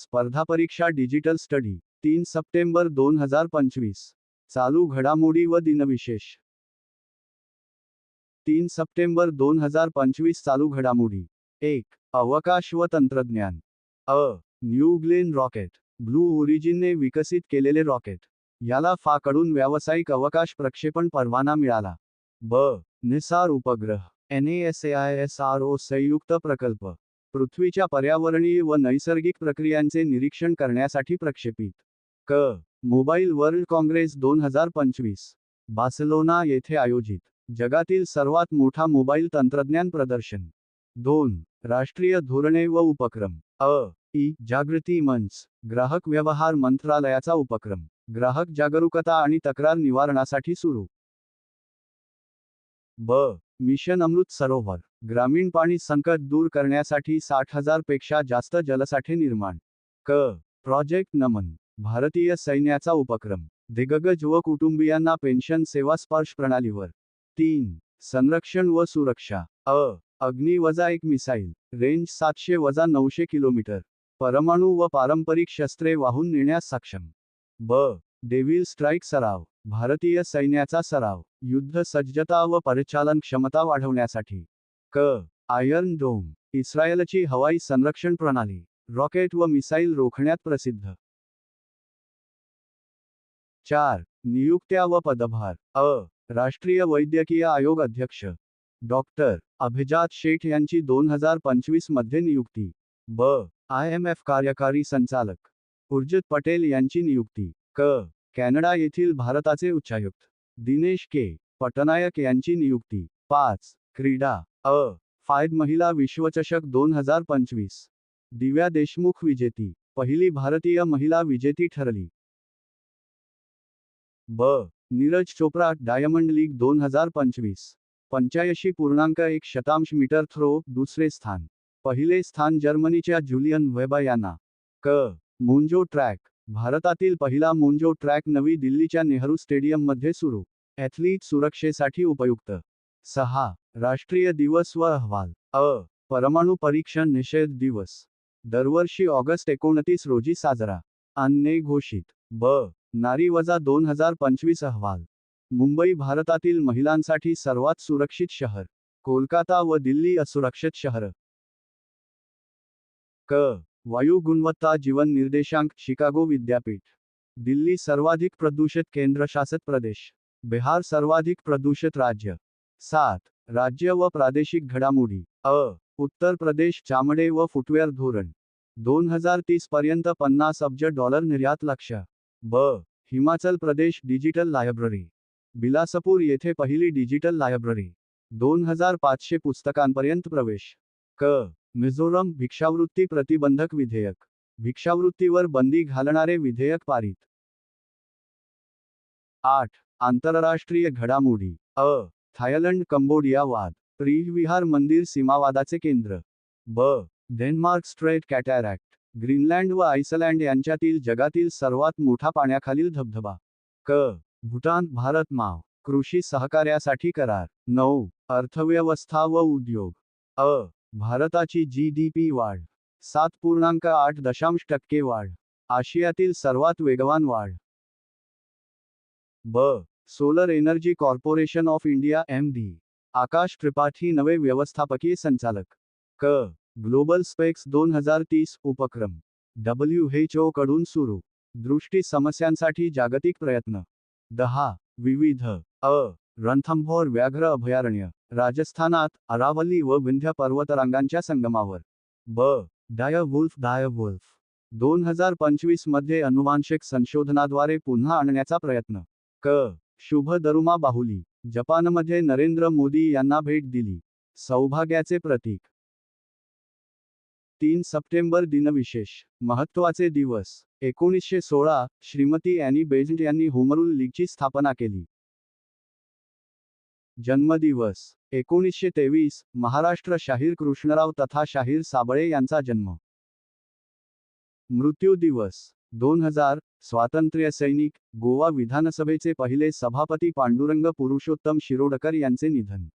स्पर्धा परीक्षा digital study तीन सप्टेंबर दोन हजार पंचवीस. चालू घडामोडी व दिनविशेष. तीन सप्टेंबर दोन हजार पंचवीस चालू घडामोडी. एक अवकाश व तंत्रज्ञान. अ न्यू ग्लेन रॉकेट ब्लू ओरिजिनने विकसित केलेले रॉकेट. याला फाकडून व्यावसायिक अवकाश प्रक्षेपण परवाना मिळाला. ब निसार उपग्रह एन एस ओ संयुक्त प्रकल्प. पृथ्वीच्या पर्यावरणीय व नैसर्गिक प्रक्रियांचे निरीक्षण करण्यासाठी प्रक्षेपित. क. मोबाईल वर्ल्ड काँग्रेस दोन हजार पंचवीस. बार्सेलोना येथे आयोजित. जगातील सर्वात मोठा मोबाईल तंत्रज्ञान प्रदर्शन. दोन. राष्ट्रीय धोरणे व उपक्रम. अ. ई. जागृती मंच. ग्राहक व्यवहार मंत्रालयाचा उपक्रम. ग्राहक जागरूकता आणि तक्रार निवारणासाठी सुरू. ब. मिशन अमृत सरोवर. ग्रामीण पाणी संकट दूर करण्यासाठी साठ हजारपेक्षा जास्त जलसाठे निर्माण. क. प्रोजेक्ट नमन. भारतीय सैन्याचा उपक्रम. दिग्गज व कुटुंबियांना पेन्शन सेवा स्पर्श प्रणालीवर. तीन. संरक्षण व सुरक्षा. अ. अग्नी वजा एक मिसाईल. रेंज सातशे वजा नऊशे किलोमीटर. परमाणू व पारंपरिक शस्त्रे वाहून नेण्यास सक्षम. ब. डेव्हिल स्ट्राईक सराव. भारतीय सैन्याचा सराव. युद्ध सज्जता व परिचालन क्षमता वाढवण्यासाठी. क. आयर्न डोम इस्रायलची हवाई संरक्षण प्रणाली रॉकेट व मिसाईल रोखण्यात प्रसिद्ध. चार नियुक्त्या व पदभार अ. राष्ट्रीय वैद्यकीय आयोग अध्यक्ष. डॉक्टर अभिजात शेठ यांची दोन हजार पंचवीसमध्ये नियुक्ती. ब. आय एम एफ कार्यकारी संचालक. उर्जित पटेल यांची नियुक्ती. क. कॅनडा येथील भारताचे उच्चायुक्त. दिनेश के. पटनायक यांची नियुक्ती. पाच क्रीडा. अ. फायद महिला विश्वचषक दोन हजार पंचवीस. दिव्या देशमुख विजेती. पहिली भारतीय महिला विजेती ठरली. ब. नीरज चोप्रा डायमंड लीग दोन हजार पंचवीस. पंच्याऐंशी पूर्णांक एक शतांश मीटर थ्रो दुसरे स्थान. पहिले स्थान जर्मनीच्या जुलियन वेबा यांना क. मोंजो ट्रॅक. भारतातील पहिला मोंजो ट्रॅक नवी दिल्लीच्या नेहरू स्टेडियममध्ये सुरू. ॲथलीट सुरक्षेसाठी उपयुक्त. सहा. राष्ट्रीय दिवस व अहवाल. अ. परमाणु परीक्षण निषेध दिवस. दरवर्षी ऑगस्ट एकोणतीस रोजी साजरा. अन्ने घोषित. ब. नारी वजा दोन हजार पंचवीस अहवाल. मुंबई भारतातील महिलांसाठी सर्वात सुरक्षित शहर. कोलकाता व दिल्ली असुरक्षित शहर. क. वायू गुणवत्ता जीवन निर्देशांक शिकागो विद्यापीठ. दिल्ली सर्वाधिक प्रदूषित केंद्रशासित प्रदेश. बिहार सर्वाधिक प्रदूषित राज्य. सात. राज्य व प्रादेशिक घडामोडी. अ. उत्तर प्रदेश चामडे व फुटवेअर धोरण. दोन हजार तीस पर्यंत पन्नास अब्ज डॉलर निर्यात लक्ष ब. Himachal Pradesh digital library. Bilaspur येथे पहिली डिजिटल लायब्ररी. दोन हजार पाचशे पुस्तकांपर्यंत प्रवेश. क. मिझोरम भिक्षावृत्ती प्रतिबंधक विधेयक. भिक्षावृत्तीवर बंदी घालणारे विधेयक पारित. आठ. आंतरराष्ट्रीय घडामोडी. अ. थायलंड कंबोडिया वाद प्रीविहार मंदिर सीमावादाचे केंद्र. ब. डेन्मार्क स्ट्रेट कॅटॅरॅक्ट ग्रीनलँड व आइसलँड यांच्यातील जगातील सर्वात मोठा पाण्याखालील धबधबा. क. भूटान भारत माव कृषी सहकार्यासाठी करार. नऊ. अर्थव्यवस्था व उद्योग. अ. भारताची जी डी पी वाढ. सात पूर्णांक आठ दशांश टक्के वाढ. आशियातील सर्वात वेगवान वाढ. ब. Solar energy corporation of India M D. Akash Tripathi नवे व्यवस्थापकीय संचालक. क. ग्लोबल स्पेक्स दोन हजार तीस उपक्रम. डब्ल्यू एच ओ कडून सुरू. दृष्टी समस्यांसाठी जागतिक प्रयत्न. दहा. विविध. अ. रणथंभोर व्याघ्र अभयारण्य. राजस्थानात अरावली व विंध्य पर्वतरांगांच्या संगमावर. ब. Dire wolf dire wolf. दोन हजार पंचवीसमध्ये अनुवांशिक संशोधनाद्वारे पुन्हा आणण्याचा प्रयत्न. क. शुभ दरुमा बाहुली जपानमध्ये नरेंद्र मोदी यांना भेट दिली. सौभाग्याचे प्रतीक. तीन सप्टेंबर दिनविशेष महत्त्वाचे दिवस. एकोणीसशे सोळा श्रीमती अॅनी बेजंट यांनी होमरूल लीगची स्थापना केली. जन्मदिवस. एकोणीसशे तेवीस महाराष्ट्र शाहीर कृष्णराव तथा शाहीर साबळे यांचा जन्म. मृत्यू दिवस. दोन हजार स्वातंत्र्य सैनिक गोवा विधानसभेचे पहिले सभापती पांडुरंग पुरुषोत्तम शिरोडकर यांचे निधन.